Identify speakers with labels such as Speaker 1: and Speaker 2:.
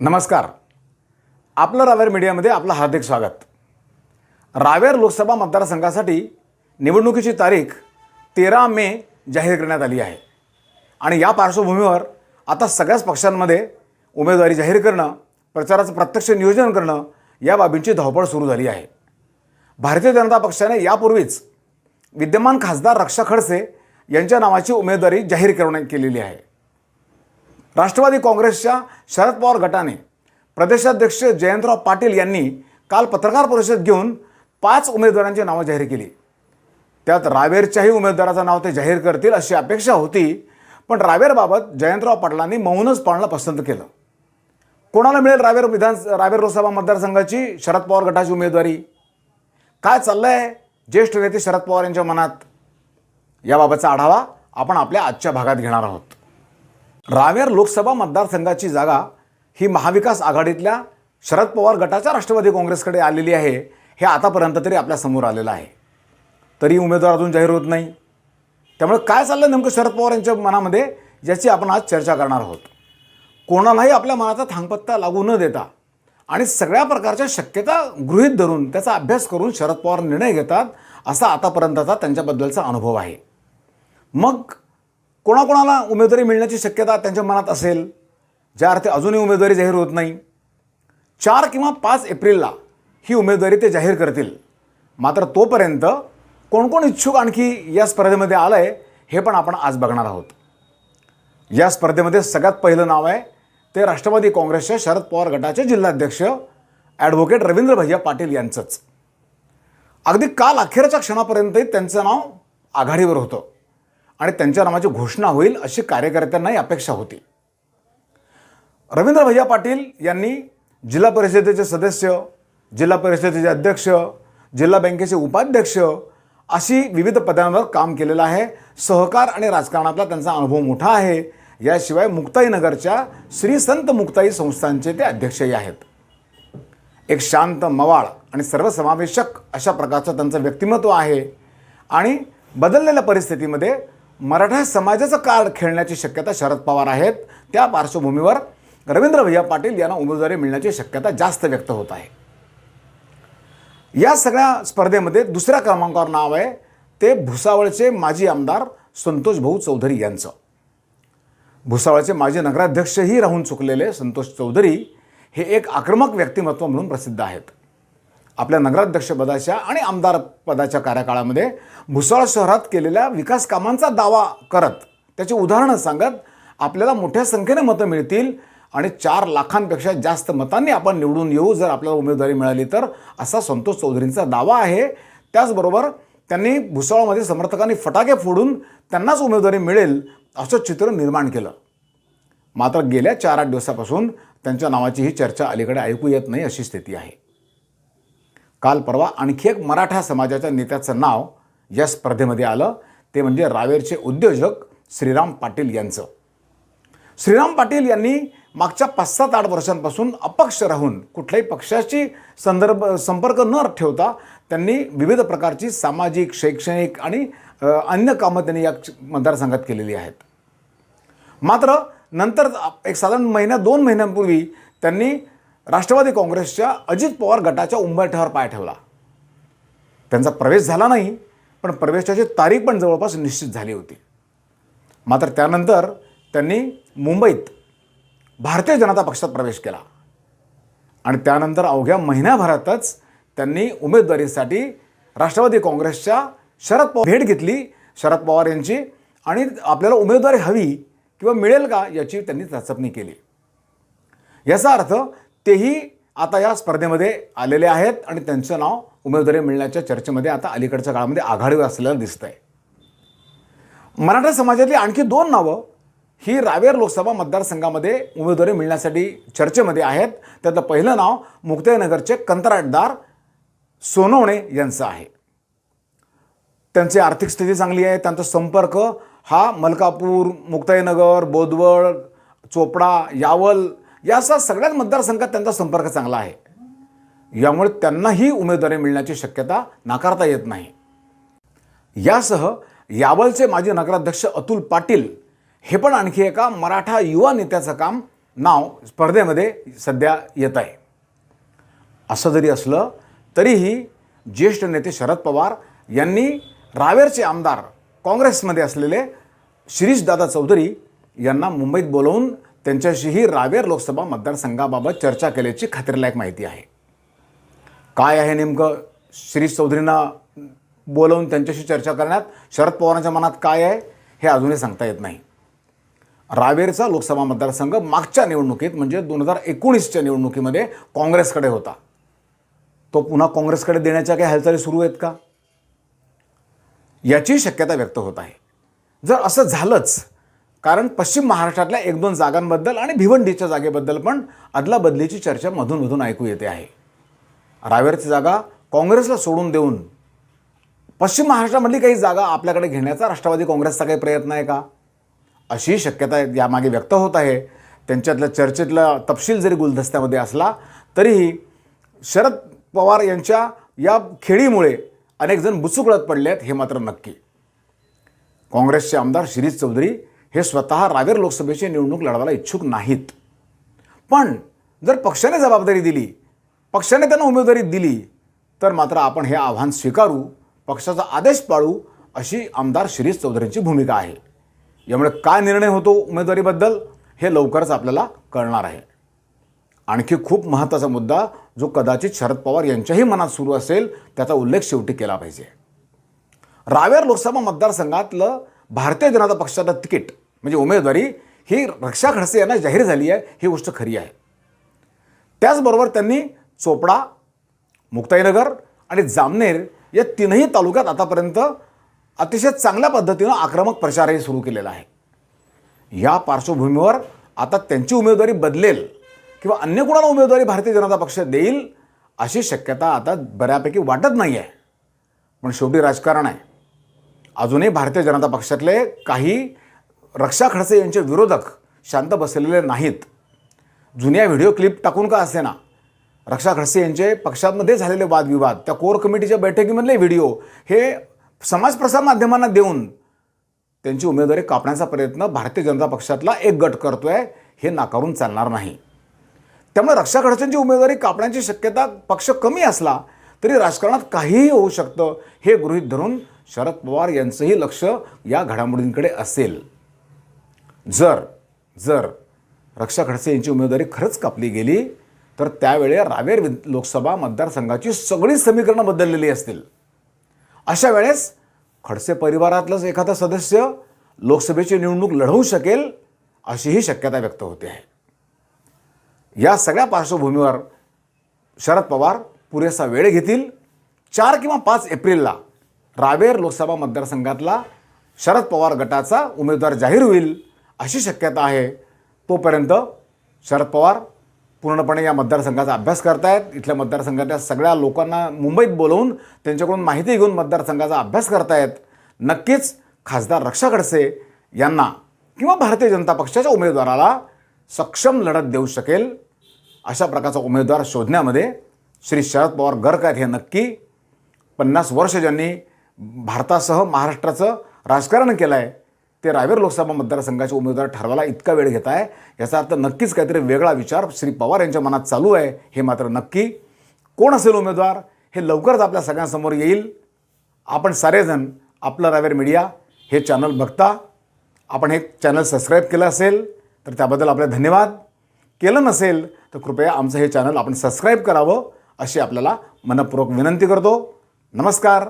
Speaker 1: नमस्कार. आपलं रावेर मीडियामध्ये आपलं हार्दिक स्वागत. रावेर लोकसभा मतदारसंघासाठी निवडणुकीची तारीख तेरा मे जाहीर करण्यात आली आहे. आणि या पार्श्वभूमीवर आता सगळ्याच पक्षांमध्ये उमेदवारी जाहीर करणं प्रचाराचं प्रत्यक्ष नियोजन करणं या बाबींची धावपळ सुरू झाली आहे. भारतीय जनता पक्षाने यापूर्वीच विद्यमान खासदार रक्षा खडसे यांच्या नावाची उमेदवारी जाहीर करण्यात केलेली आहे. राष्ट्रवादी काँग्रेसच्या शरद पवार गटाने प्रदेशाध्यक्ष जयंतराव पाटील यांनी काल पत्रकार परिषद घेऊन पाच उमेदवारांची नावं जाहीर केली. त्यात रावेरच्याही उमेदवाराचं नाव ते जाहीर करतील अशी अपेक्षा होती पण रावेरबाबत जयंतराव पाटलांनी मौनच पाळणं पसंत केलं. कोणाला मिळेल रावेर विधान रावेर लोकसभा मतदारसंघाची शरद पवार गटाची उमेदवारी? काय चाललं आहे ज्येष्ठ नेते शरद पवार यांच्या मनात? याबाबतचा आढावा आपण आपल्या आजच्या भागात घेणार आहोत. रावेर लोकसभा मतदारसंघाची जागा ही महाविकास आघाडीतल्या शरद पवार गटाच्या राष्ट्रवादी काँग्रेसकडे आलेली आहे. हे आतापर्यंत तरी आपल्यासमोर आलेलं आहे. तरी उमेदवार अजून जाहीर होत नाही. त्यामुळे काय चाललं नेमकं शरद पवार यांच्या मनामध्ये याची आपण आज चर्चा करणार आहोत. कोणालाही आपल्या मनाचा थांगपत्ता लागू न देता आणि सगळ्या प्रकारच्या शक्यता गृहीत धरून त्याचा अभ्यास करून शरद पवार निर्णय घेतात असा आतापर्यंतचा त्यांच्याबद्दलचा अनुभव आहे. मग कोणाकोणाला उमेदवारी मिळण्याची शक्यता त्यांच्या मनात असेल ज्या अर्थी अजूनही उमेदवारी जाहीर होत नाही चार किंवा पाच एप्रिलला ही उमेदवारी ते जाहीर करतील. मात्र तोपर्यंत कोण कोण इच्छुक आणखी या स्पर्धेमध्ये आलं आहे हे पण आपण आज बघणार आहोत. या स्पर्धेमध्ये सगळ्यात पहिलं नाव आहे ते राष्ट्रवादी काँग्रेसच्या शरद पवार गटाचे जिल्हाध्यक्ष ॲडव्होकेट रवींद्र भैया पाटील यांचंच. अगदी काल अखेरच्या क्षणापर्यंतही त्यांचं नाव आघाडीवर होतं. आणि त्यांच्या नावाची घोषणा होईल अशी कार्यकर्त्यांनाही अपेक्षा होती. रवींद्र भैया पाटील यांनी जिल्हा परिषदेचे सदस्य जिल्हा परिषदेचे अध्यक्ष जिल्हा बँकेचे उपाध्यक्ष अशी विविध पदांवर काम केलेलं आहे. सहकार आणि राजकारणातला त्यांचा अनुभव मोठा आहे. याशिवाय मुक्ताईनगरच्या श्री संत मुक्ताई संस्थांचे ते अध्यक्षही आहेत. एक शांत मवाळ आणि सर्वसमावेशक अशा प्रकारचं त्यांचं व्यक्तिमत्व आहे. आणि बदललेल्या परिस्थितीमध्ये मराठा समाजाचं कार्ड खेळण्याची शक्यता शरद पवार आहेत. त्या पार्श्वभूमीवर रवींद्र भैया पाटील यांना उमेदवारी मिळण्याची शक्यता जास्त व्यक्त होत आहे. या सगळ्या स्पर्धेमध्ये दुसऱ्या क्रमांकावर नाव आहे. ते भुसावळचे माजी आमदार संतोष भाऊ चौधरी यांचं. भुसावळचे माजी नगराध्यक्षही राहून चुकलेले संतोष चौधरी हे एक आक्रमक व्यक्तिमत्व म्हणून प्रसिद्ध आहेत. आपल्या नगराध्यक्षपदाच्या आणि आमदार पदाच्या कार्यकाळामध्ये भुसाळ शहरात केलेल्या विकास कामांचा दावा करत त्याची उदाहरणं सांगत आपल्याला मोठ्या संख्येने मतं मिळतील आणि चार लाखांपेक्षा जास्त मतांनी आपण निवडून येऊ जर आपल्याला उमेदवारी मिळाली तर असा संतोष चौधरींचा दावा आहे. त्याचबरोबर त्यांनी भुसावळमध्ये समर्थकांनी फटाके फोडून त्यांनाच उमेदवारी मिळेल असं चित्र निर्माण केलं. मात्र गेल्या चार आठ दिवसापासून त्यांच्या नावाची ही चर्चा अलीकडे ऐकू येत नाही अशी स्थिती आहे. काल परवा आणखी एक मराठा समाजाच्या नेत्याचं नाव या स्पर्धेमध्ये आलं. ते म्हणजे रावेरचे उद्योजक श्रीराम पाटील यांचं. श्रीराम पाटील यांनी मागच्या पाच सात आठ वर्षांपासून अपक्ष राहून कुठल्याही पक्षाशी संदर्भ संपर्क न ठेवता त्यांनी विविध प्रकारची सामाजिक शैक्षणिक आणि अन्य कामं त्यांनी या मतदारसंघात केलेली आहेत. मात्र नंतर एक साधारण महिन्या दोन महिन्यांपूर्वी त्यांनी राष्ट्रवादी काँग्रेसच्या अजित पवार गटाच्या उंबरठ्यावर पाय ठेवला. त्यांचा प्रवेश झाला नाही पण प्रवेशाची तारीख पण जवळपास निश्चित झाली होती. मात्र त्यानंतर त्यांनी मुंबईत भारतीय जनता पक्षात प्रवेश केला. आणि त्यानंतर अवघ्या महिन्याभरातच त्यांनी उमेदवारीसाठी राष्ट्रवादी काँग्रेसच्या शरद पवार भेट घेतली. शरद पवार यांची आणि आपल्याला उमेदवारी हवी किंवा मिळेल का याची त्यांनी चाचपणी केली. याचा अर्थ तेही आता या स्पर्धेमध्ये आलेले आहेत आणि त्यांचं नाव उमेदवारी मिळण्याच्या चर्चेमध्ये आता अलीकडच्या काळामध्ये आघाडीवर असलेलं दिसतंय. मराठा समाजातली आणखी दोन नावं ही रावेर लोकसभा मतदारसंघामध्ये उमेदवारी मिळण्यासाठी चर्चेमध्ये आहेत. त्यातलं पहिलं नाव मुक्ताईनगरचे कंत्राटदार सोनवणे यांचं आहे. त्यांची आर्थिक स्थिती चांगली आहे त्यांचा संपर्क हा मलकापूर मुक्ताईनगर बोदवळ चोपडा यावल याचा सगळ्याच मतदारसंघात त्यांचा संपर्क चांगला आहे. यामुळे त्यांनाही उमेदवारी मिळण्याची शक्यता नाकारता येत नाही. यासह यावलचे माजी नगराध्यक्ष अतुल पाटील हे पण आणखी एका मराठा युवा नेत्याचं काम नाव स्पर्धेमध्ये सध्या येत आहे. असं जरी असलं तरीही ज्येष्ठ नेते शरद पवार यांनी रावेरचे आमदार काँग्रेसमध्ये असलेले शिरीषदादा चौधरी यांना मुंबईत बोलवून त्यांच्याशीही रावेर लोकसभा मतदारसंघाबाबत चर्चा केल्याची खात्रीलायक माहिती आहे. काय आहे नेमकं? शिरीष चौधरींना बोलवून त्यांच्याशी चर्चा करण्यात शरद पवारांच्या मनात काय आहे हे अजूनही सांगता येत नाही. रावेरचा लोकसभा मतदारसंघ मागच्या निवडणुकीत म्हणजे दोन हजार एकोणीसच्या निवडणुकीमध्ये काँग्रेसकडे होता. तो पुन्हा काँग्रेसकडे देण्याच्या काही हालचाली सुरू आहेत का? याची शक्यता व्यक्त होत आहे. जर असं झालंच कारण पश्चिम महाराष्ट्रातल्या एक दोन जागांबद्दल आणि भिवंडीच्या जागेबद्दल पण अदलाबदलीची चर्चा मधून मधून ऐकू येते आहे. रावेरची जागा काँग्रेसला सोडून देऊन पश्चिम महाराष्ट्रामधली काही जागा आपल्याकडे घेण्याचा राष्ट्रवादी काँग्रेसचा काही प्रयत्न आहे का? अशी शक्यता यामागे व्यक्त होत आहे. त्यांच्यातल्या चर्चेतला तपशील जरी गुलदस्त्यामध्ये असला तरीही शरद पवार यांच्या या खेळीमुळे अनेकजण बुचुकळत पडले आहेत हे मात्र नक्की. काँग्रेसचे आमदार शिरीष चौधरी हे स्वतः रावेर लोकसभेची निवडणूक लढवायला इच्छुक नाहीत. पण जर पक्षाने जबाबदारी दिली पक्षाने त्यांना उमेदवारी दिली तर मात्र आपण हे आव्हान स्वीकारू पक्षाचा आदेश पाळू अशी आमदार शिरीष चौधरींची भूमिका आहे. यामुळे काय निर्णय होतो उमेदवारीबद्दल हे लवकरच आपल्याला कळणार आहे. आणखी खूप महत्त्वाचा मुद्दा जो कदाचित शरद पवार यांच्याही मनात सुरू असेल त्याचा उल्लेख शेवटी केला पाहिजे. रावेर लोकसभा मतदारसंघातलं भारतीय जनता पक्षाचं तिकीट म्हणजे उमेदवारी ही रक्षा खडसे यांना जाहीर झाली आहे ही गोष्ट खरी आहे. त्याचबरोबर त्यांनी चोपडा मुक्ताईनगर आणि जामनेर या तीनही तालुक्यात आतापर्यंत अतिशय चांगल्या पद्धतीनं आक्रमक प्रचारही सुरू केलेला आहे. या पार्श्वभूमीवर आता त्यांची उमेदवारी बदलेल किंवा अन्य कोणाला उमेदवारी भारतीय जनता पक्ष देईल अशी शक्यता आता बऱ्यापैकी वाटत नाही आहे पण शेवटी राजकारण आहे. अजूनही भारतीय जनता पक्षातले काही रक्षा खडसे यांचे विरोधक शांत बसलेले नाहीत. जुन्या व्हिडिओ क्लिप टाकून का असे ना रक्षा खडसे यांचे पक्षामध्ये झालेले वादविवाद त्या कोर कमिटीच्या बैठकीमधले व्हिडिओ हे समाज प्रसार माध्यमांना देऊन त्यांची उमेदवारी कापण्याचा प्रयत्न भारतीय जनता पक्षातला एक गट करतो आहे हे नाकारून चालणार नाही. त्यामुळे रक्षा खडसेंची उमेदवारी कापण्याची शक्यता पक्ष कमी असला तरी राजकारणात काहीही होऊ शकतं हे गृहीत धरून शरद पवार यांचंही लक्ष या घडामोडींकडे असेल. जर जर रक्षा खडसे यांची उमेदवारी खरंच कापली गेली तर त्यावेळी रावेर लोकसभा मतदारसंघाची सगळी समीकरणं बदललेली असतील. अशा वेळेस खडसे परिवारातलंच एखादा सदस्य लोकसभेची निवडणूक लढवू शकेल अशीही शक्यता व्यक्त होते. आहे या सगळ्या पार्श्वभूमीवर शरद पवार पुरेसा वेळ घेतील. चार किंवा पाच एप्रिलला रावेर लोकसभा मतदारसंघातला शरद पवार गटाचा उमेदवार जाहीर होईल. अशी शक्यता आहे. तोपर्यंत शरद पवार पूर्णपणे या मतदारसंघाचा अभ्यास करतायत. इथल्या मतदारसंघातल्या सगळ्या लोकांना मुंबईत बोलवून त्यांच्याकडून माहिती घेऊन मतदारसंघाचा अभ्यास करतायत. नक्कीच खासदार रक्षा खडसे यांना किंवा भारतीय जनता पक्षाच्या उमेदवाराला सक्षम लढत देऊ शकेल अशा प्रकारचा उमेदवार शोधण्यामध्ये श्री शरद पवार गर्क आहेत हे नक्की. पन्नास वर्ष ज्यांनी भारतासह महाराष्ट्राचं राजकारण केलं आहे ते रावेर लोकसभा मतदारसंघाचे उमेदवार ठरवायला इतका वेळ घेत आहे याचा अर्थ नक्कीच काहीतरी वेगळा विचार श्री पवार यांच्या मनात चालू आहे हे मात्र नक्की. कोण असेल उमेदवार? हे लवकरच आपल्या सगळ्यांसमोर येईल. आपण सारेजण आपलं रावेर मीडिया हे चॅनल बघता. आपण हे चॅनल सबस्क्राईब केलं असेल तर त्याबद्दल आपले धन्यवाद. केलं नसेल तर कृपया आमचं हे चॅनल आपण सबस्क्राईब करावं अशी आपल्याला मनपूर्वक विनंती करतो. नमस्कार.